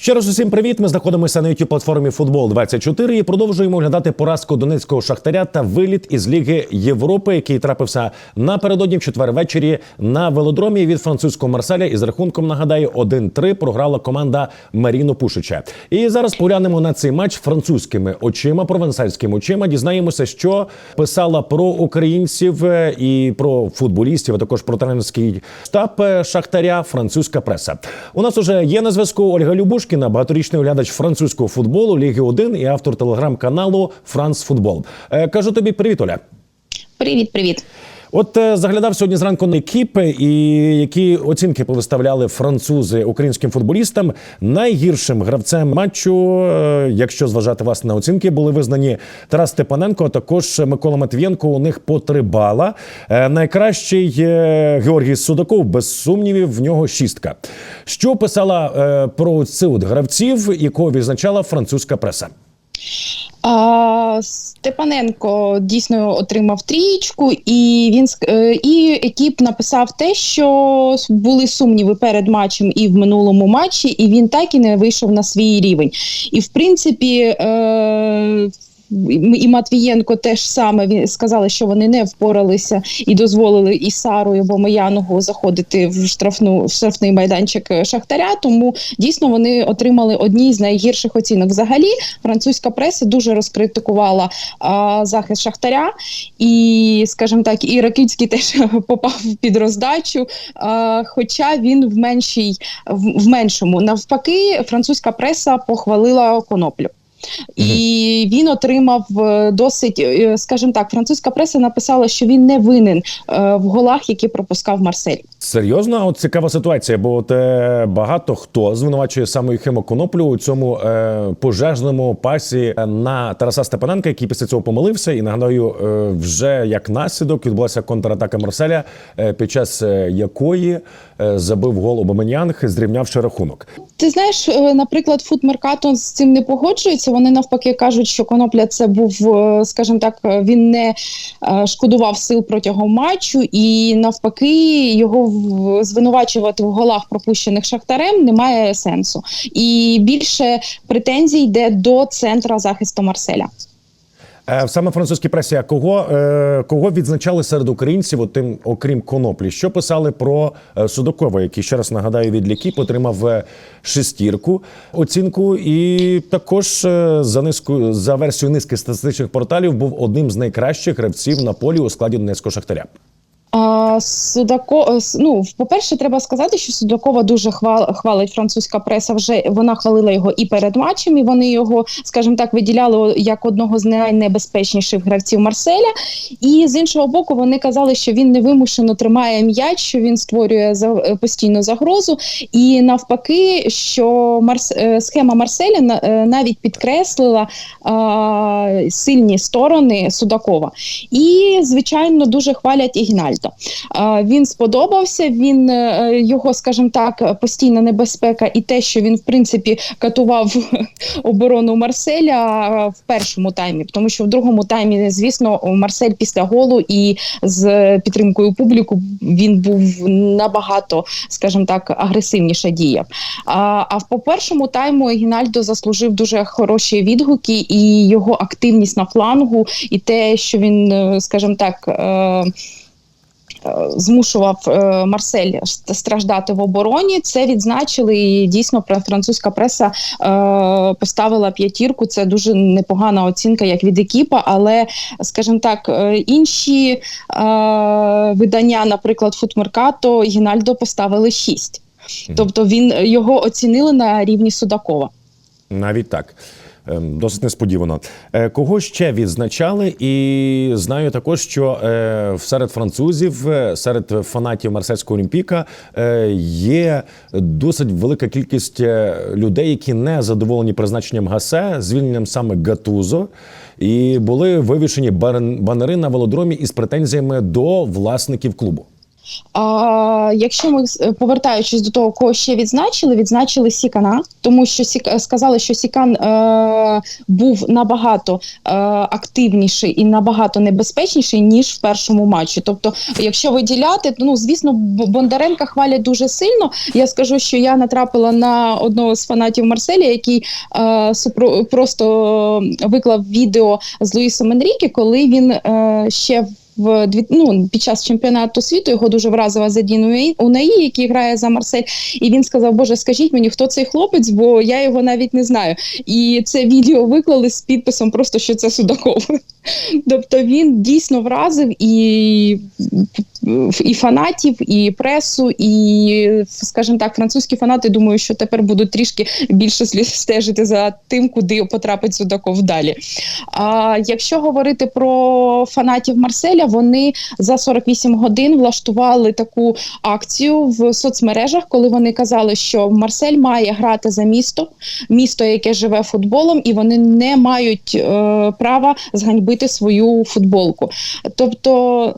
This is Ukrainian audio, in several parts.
Ще раз усім привіт. Ми знаходимося на youtube платформі Футбол 24 і продовжуємо оглядати поразку донецького шахтаря та виліт із Ліги Європи, який трапився напередодні в четвер ввечері на велодромі від французького Марселя. Із рахунком нагадаю 1-3 програла команда Маріно Пушича. І зараз поглянемо на цей матч французькими очима, провансальськими очима. Дізнаємося, що писала про українців е, і про футболістів, а також про тренерський штаб е, Шахтаря французька преса. У нас уже є на зв'язку Ольга Любушкіна, багаторічний оглядач французького футболу Ліги 1 і автор телеграм-каналу Франс Футбол. Е, Кажу тобі привіт, Оля. Привіт, привіт. От е, заглядав сьогодні зранку на екіпи, і які оцінки повиставляли французи українським футболістам. Найгіршим гравцем матчу, е, якщо зважати власне на оцінки, були визнані Тарас Степаненко, а також Микола Матвієнко. У них по три бала. Е, Найкращий Георгій Судаков, без сумнівів, в нього шістка. Що писала про цих гравців, якого відзначала французька преса? А, Степаненко дійсно отримав трієчку, і він е, і екіп написав те, що були сумніви перед матчем і в минулому матчі, і він так і не вийшов на свій рівень. І в принципі. Е- і Матвієнко теж саме він сказали, що вони не впоралися і дозволили і Сару, і Бомиянгу заходити в штрафну в штрафний майданчик Шахтаря. Тому дійсно вони отримали одні з найгірших оцінок. Взагалі, французька преса дуже розкритикувала а, захист Шахтаря, і, скажімо так, і Ракицький теж попав під роздачу. А, хоча він в меншій в, в меншому навпаки, французька преса похвалила коноплю. І він отримав е, досить, е, скажімо так, французька преса написала, що він не винен е, в голах, які пропускав Марсель. Серйозно, от цікава ситуація, бо от, е, багато хто звинувачує саме Єхима Коноплю у цьому е, пожежному пасі на Тараса Степаненка, який після цього помилився. І нагадаю, е, вже як наслідок відбулася контратака Марселя, е, під час якої е, забив гол Обаменянг, зрівнявши рахунок. Ти знаєш, наприклад, Футмеркато з цим не погоджується. Вони навпаки кажуть, що Конопля це був, е, скажімо так, е, він не е, шкодував сил протягом матчу, і навпаки, його звинувачувати в голах, пропущених шахтарем, немає сенсу. І більше претензій йде до центра захисту Марселя. Е, Саме в французькій пресі, а кого, е, кого відзначали серед українців, от тим, окрім коноплі? Що писали про е, Судакова, який ще раз нагадаю від ліки отримав шестірку оцінку, і також за низку за версією низки статистичних порталів був одним з найкращих гравців на полі у складі Донецького шахтаря. Судако, е, ну, по-перше, треба сказати, що Судакова дуже хвал, хвалить французька преса. Вже вона хвалила його і перед матчем, і вони його, скажімо так, виділяли як одного з найнебезпечніших гравців Марселя. І з іншого боку, вони казали, що він невимушено тримає м'яч, що він створює за, е, постійну загрозу. І навпаки, що Марс, е, схема Марселя на- навіть підкреслила а, сильні сторони Судакова. І, звичайно, дуже хвалять і А, Він сподобався. Він е, його, скажімо так, постійна небезпека, і те, що він в принципі катував оборону Марселя в першому таймі, тому що в другому таймі, звісно, Марсель після голу і з підтримкою публіку він був набагато, скажімо так, агресивніше діяв. А, а по першому тайму Гінальдо заслужив дуже хороші відгуки, і його активність на флангу, і те, що він, е, скажімо так. Е, Змушував е, Марсель страждати в обороні. Це відзначили і дійсно французька преса е, поставила п'ятірку. Це дуже непогана оцінка, як від екіпа. Але, скажімо так, е, інші е, видання, наприклад, Футмеркато, Гінальдо поставили шість. Тобто він його оцінили на рівні Судакова. Навіть так. Ем, Досить несподівано. Е, Кого ще відзначали? І знаю також, що е, серед французів, е, серед фанатів Марсельського Олімпіка є досить велика кількість людей, які не задоволені призначенням Гасе, звільненням саме Гатузо. І були вивішені банери на велодромі із претензіями до власників клубу. А, якщо ми е, повертаючись до того, кого ще відзначили, відзначили Сікана, тому що Сік, сказали, що Сікан е, був набагато е, активніший і набагато небезпечніший ніж в першому матчі. Тобто, якщо виділяти, ну звісно, Бондаренка хвалять дуже сильно. Я скажу, що я натрапила на одного з фанатів Марселя, який е, супро- просто виклав відео з Луїсом Енріке, коли він е, ще в дві- ну, під час чемпіонату світу його дуже вразила Задін Унаї- який грає за Марсель. І він сказав: Боже, скажіть мені, хто цей хлопець, бо я його навіть не знаю. І це відео виклали з підписом, просто що це Судаков. Тобто він дійсно вразив і, і фанатів, і пресу, і, скажімо так, французькі фанати думаю, що тепер будуть трішки більше стежити за тим, куди потрапить Судаков далі. А якщо говорити про фанатів Марселя, вони за 48 годин влаштували таку акцію в соцмережах, коли вони казали, що Марсель має грати за місто, місто, яке живе футболом, і вони не мають е, права зганьбити свою футболку. Тобто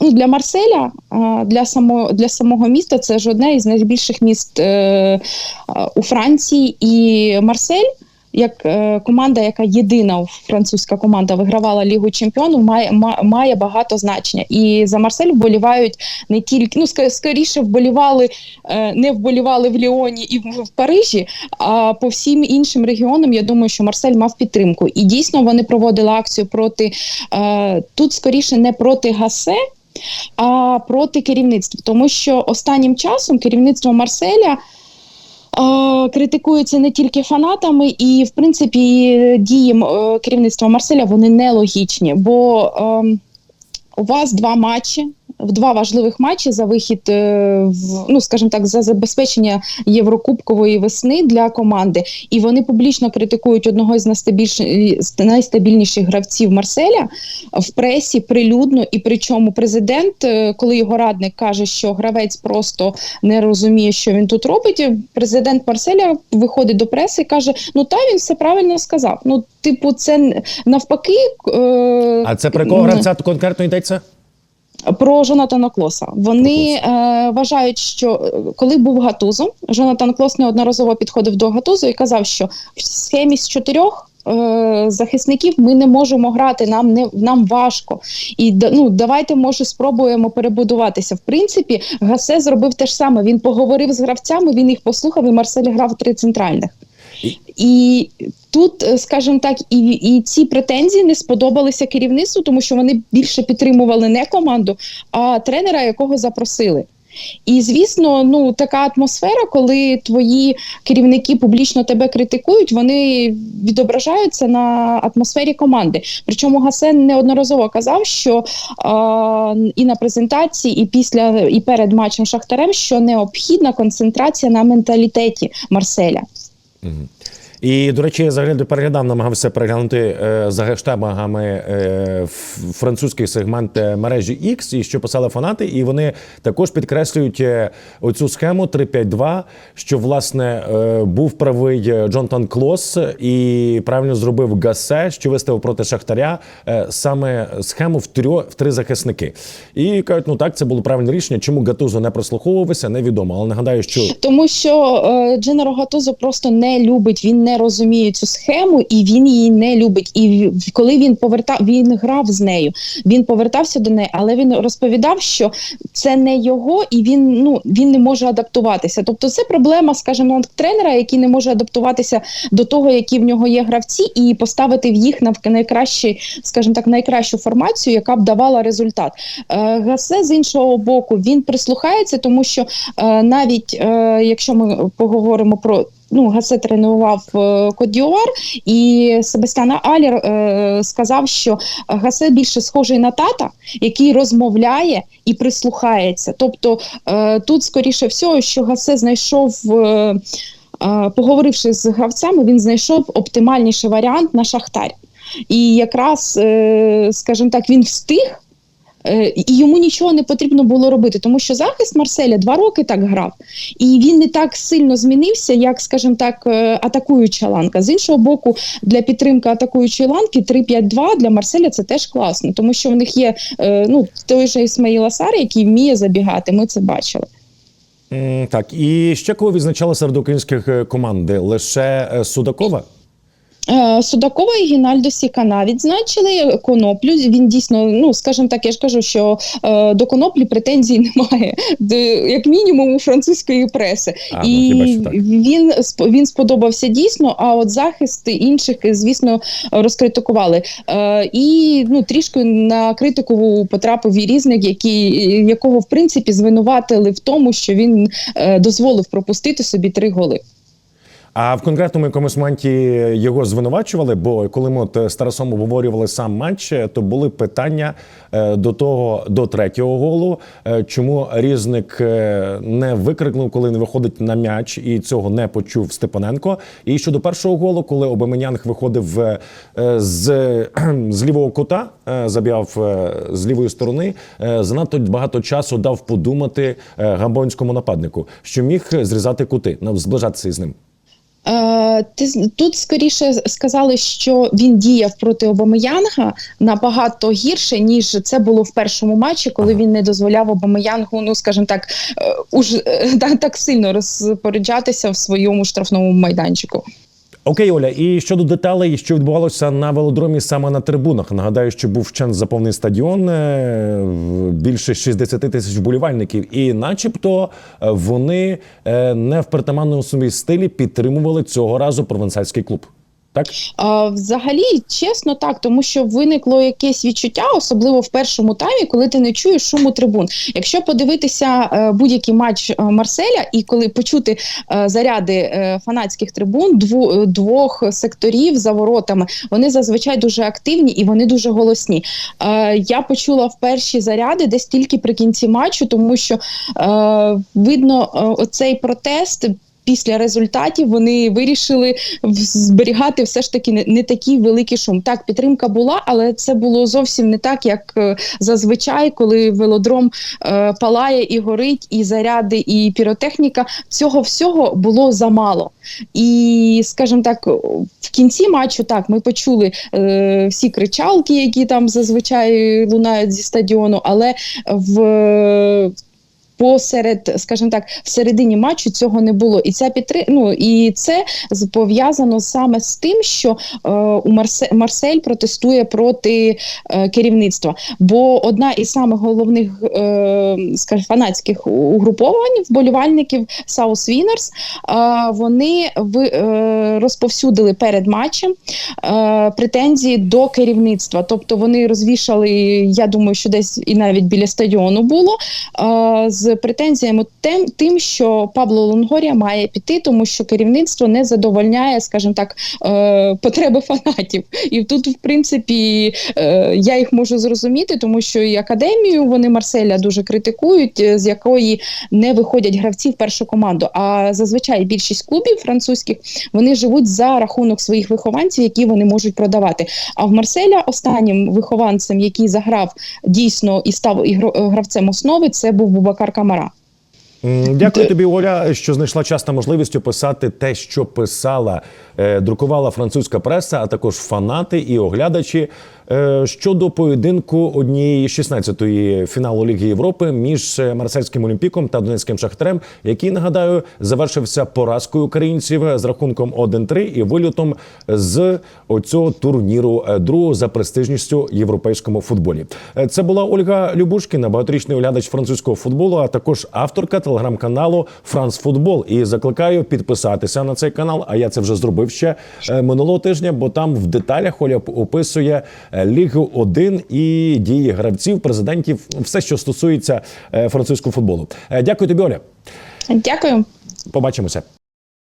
ну, для Марселя, е, для самого для самого міста, це ж одне із найбільших міст е, е, у Франції, і Марсель як е, команда, яка єдина французька команда вигравала Лігу Чемпіонів, має, ма- має багато значення. І за Марсель вболівають не тільки ну скоріше вболівали, е, не вболівали в Ліоні і в, в Парижі. А по всім іншим регіонам я думаю, що Марсель мав підтримку. І дійсно вони проводили акцію проти е, тут, скоріше не проти Гасе. А проти керівництва, тому що останнім часом керівництво Марселя критикується не тільки фанатами, і в принципі дії е, керівництва Марселя вони нелогічні. Бо е, у вас два матчі. В два важливих матчі за вихід е, в ну, скажімо так, за забезпечення Єврокубкової весни для команди, і вони публічно критикують одного з найстабільш- найстабільніших гравців Марселя в пресі прилюдно. І причому президент, е, коли його радник каже, що гравець просто не розуміє, що він тут робить. Президент Марселя виходить до преси і каже: Ну та він все правильно сказав. Ну, типу, це навпаки. Е, А це про кого гравця конкретно йдеться? Про Жонатана Клоса. Вони е, вважають, що е, коли був Гатузо, Жонатан Клос неодноразово підходив до Гатузо і казав, що в схемі з чотирьох. е, Захисників ми не можемо грати, нам не нам важко. І ну давайте може спробуємо перебудуватися. В принципі, Гасе зробив те ж саме. Він поговорив з гравцями, він їх послухав, і Марсель грав три центральних. І- І тут, е, скажімо так, і, і ці претензії не сподобалися керівництву, тому що вони більше підтримували не команду, а тренера, якого запросили. І звісно, ну така атмосфера, коли твої керівники публічно тебе критикують, вони відображаються на атмосфері команди. Причому Гасен неодноразово казав, що а, і на презентації, і після і перед матчем Шахтарем, що необхідна концентрація на менталітеті Марселя. І, до речі, я загляд- переглядав, намагався переглянути е, за гештегами е, французький сегмент е, мережі X, і що писали фанати, і вони також підкреслюють е, оцю схему 3-5-2, що власне е, був правий е, Джонтан Клос і правильно зробив Гасе, що виставив проти Шахтаря е, саме схему в трьох в три захисники. І кажуть, ну так, це було правильне рішення. Чому Гатузо не прослуховувався, невідомо. Але нагадаю, що Тому що е, Дженеро Гатузо просто не любить, він не розуміє цю схему і він її не любить. І коли він повертав, він грав з нею, він повертався до неї, але він розповідав, що це не його, і він ну він не може адаптуватися. Тобто, це проблема, скажімо, тренера, який не може адаптуватися до того, які в нього є гравці, і поставити в їх на найкращий, скажімо так, найкращу формацію, яка б давала результат. Е, Гасе з іншого боку він прислухається, тому що е, навіть е, якщо ми поговоримо про. Ну, Гасе тренував е, Кодіор, і Себастьян Алір е, сказав, що Гасе більше схожий на тата, який розмовляє і прислухається. Тобто е, тут, скоріше всього, що Гасе знайшов. Е, е, Поговоривши з гравцями, він знайшов оптимальніший варіант на Шахтар. І якраз, е, скажімо так, він встиг і йому нічого не потрібно було робити, тому що захист Марселя два роки так грав, і він не так сильно змінився, як, скажімо так, е, атакуюча ланка. З іншого боку, для підтримки атакуючої ланки 3-5-2 для Марселя це теж класно, тому що в них є е, ну той же Ісмаїл Асар, який вміє забігати. Ми це бачили. Так, і ще кого відзначали серед українських е, команд? Лише е, Судакова? Е, Судакова і Гінальдо Сікана відзначили коноплю. Він дійсно, ну скажімо так, я ж кажу, що е, до коноплі претензій немає, де, як мінімум у французької преси. А, ну, і хіба що так. він він сподобався дійсно. А от захист інших, звісно, розкритикували. Е, і ну трішки на критику потрапив і різник, який якого в принципі звинуватили в тому, що він е, дозволив пропустити собі три голи. А в конкретному якомусь моменті його звинувачували, бо коли ми от з Тарасом обговорювали сам матч, е, то були питання е, до того до третього голу, е, чому різник е, не викрикнув, коли не виходить на м'яч, і цього не почув Степаненко. І щодо першого голу, коли Обеменянг виходив е, з, з лівого кута, е, забігав е, з лівої сторони, е, занадто багато часу дав подумати е, гамбонському нападнику, що міг зрізати кути, ну, зближатися із ним. Е, ти тут скоріше сказали, що він діяв проти Обамеянга набагато гірше, ніж це було в першому матчі, коли він не дозволяв Обамеянгу, ну скажімо так, е, уж е, так, так сильно розпоряджатися в своєму штрафному майданчику. Окей, Оля, і щодо деталей, що відбувалося на велодромі саме на трибунах. Нагадаю, що був вчен заповний стадіон, е, більше 60 тисяч вболівальників, і, начебто, е, вони е, не в притаманному собі стилі підтримували цього разу провансальський клуб. Так, А, взагалі, чесно, так, тому що виникло якесь відчуття, особливо в першому таймі, коли ти не чуєш шуму трибун. Якщо подивитися е, будь-який матч е, Марселя, і коли почути е, заряди е, фанатських трибун дву, е, двох секторів за воротами, вони зазвичай дуже активні і вони дуже голосні. Е, я почула в перші заряди десь тільки при кінці матчу, тому що е, видно е, оцей протест. Після результатів вони вирішили зберігати все ж таки не, не такий великий шум. Так, підтримка була, але це було зовсім не так, як е, зазвичай, коли велодром е, палає і горить, і заряди, і піротехніка. Цього всього було замало. І, скажімо так, в кінці матчу так ми почули е, всі кричалки, які там зазвичай лунають зі стадіону, але в Посеред, скажімо так, в середині матчу цього не було, і ця підтри... ну, і це пов'язано саме з тим, що е, у Марсе... Марсель протестує проти е, керівництва. Бо одна із самих головних е, скажімо, фанатських угруповань вболівальників South Winners, е, вони в, е, розповсюдили перед матчем е, претензії до керівництва. Тобто вони розвішали, я думаю, що десь і навіть біля стадіону було. е, з претензіями тим, тим, що Пабло Лонгорія має піти, тому що керівництво не задовольняє, скажімо так, е, потреби фанатів. І тут, в принципі, е, я їх можу зрозуміти, тому що і академію вони Марселя дуже критикують, е, з якої не виходять гравці в першу команду. А зазвичай більшість клубів французьких вони живуть за рахунок своїх вихованців, які вони можуть продавати. А в Марселя останнім вихованцем, який заграв дійсно і став ігро- гравцем основи, це був Бубакар Камара. Дякую тобі, Оля, що знайшла час та можливість описати те, що писала, е, друкувала французька преса, а також фанати і оглядачі щодо поєдинку однієї 16-ї фіналу Ліги Європи між е, Марсельським Олімпіком та Донецьким Шахтарем, який нагадаю завершився поразкою українців з рахунком 1-3 і вильотом з оцього турніру е, другого за престижністю європейському футболі. Е, Це була Ольга Любушкіна, багаторічний оглядач французького футболу, а також авторка телеграм-каналу Франс Футбол. І закликаю підписатися на цей канал. А я це вже зробив ще е, минулого тижня, бо там в деталях Оля описує е, Лігу 1 і дії гравців, президентів, все, що стосується е, французького футболу. Е, Дякую тобі, Оля. Дякую. Побачимося.